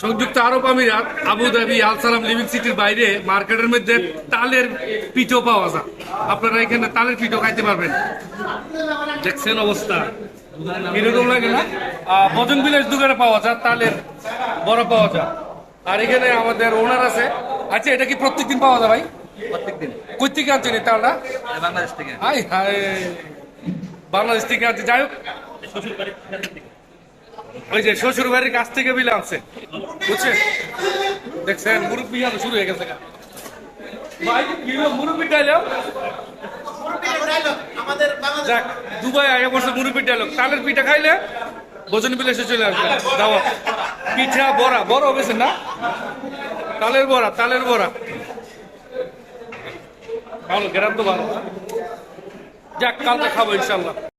সংযুক্ত আরব আমিরাত আবুধাবি আল সালাম লিভিং সিটির বাইরে মার্কেটের মধ্যে তালের পিঠো পাওয়া যায়। আপনারা এখানে তালের পিঠো খাইতে পারবেন। দেখছেন অবস্থা। কীরকম লাগে না? বিলাস দোকানে পাওয়া যায়, তালের বড় পাওয়া যায়। আর এখানে আমাদের ওনার আছে। আচ্ছা এটা কি প্রত্যেকদিন পাওয়া যায় ভাই? প্রত্যেকদিন। কই থেকে আনছেন এই তালটা? বাংলাদেশ থেকে। বাংলাদেশ থেকে যাই হোক। ওই যে শ্বশুর বাড়ির কাছ থেকে বিলে আনছে। বুঝছেন? দেখছেন, মুরব্বী শুরু হয়ে গেছে দুবাই তালের পিঠা খাইলে ভোজন বিলাসে চলে আসবে। দাওয়া পিঠা, বড়া। বড় হয়েছে না? তালের বড়া তালের বড়া। ভালো গ্রাম তো ভালো যাক কালকে খাব ইনশাল্লাহ।